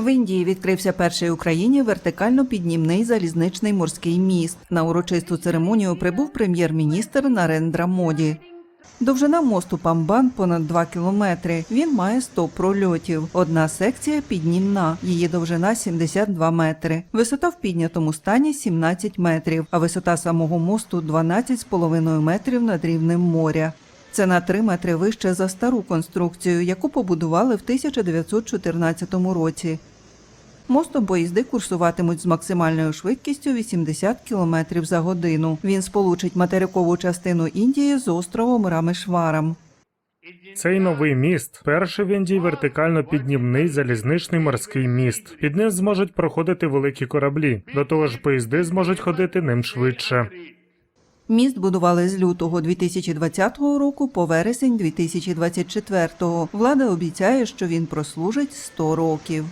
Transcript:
В Індії відкрився перший в Україні вертикально піднімний залізничний морський міст. На урочисту церемонію прибув прем'єр-міністр Нарендра Моді. Довжина мосту Памбан понад 2 кілометри. Він має 100 прольотів. Одна секція піднімна. Її довжина 72 метри. Висота в піднятому стані 17 метрів, а висота самого мосту 12,5 метрів над рівнем моря. Це на 3 метри вище за стару конструкцію, яку побудували в 1914 році. Мостом поїзди курсуватимуть з максимальною швидкістю 80 км за годину. Він сполучить материкову частину Індії з островом Рамешварам. Цей новий міст перший в Індії вертикально піднімний залізничний морський міст. Під ним зможуть проходити великі кораблі. До того ж, поїзди зможуть ходити ним швидше. Міст будували з лютого 2020 року по вересень 2024. Влада обіцяє, що він прослужить 100 років.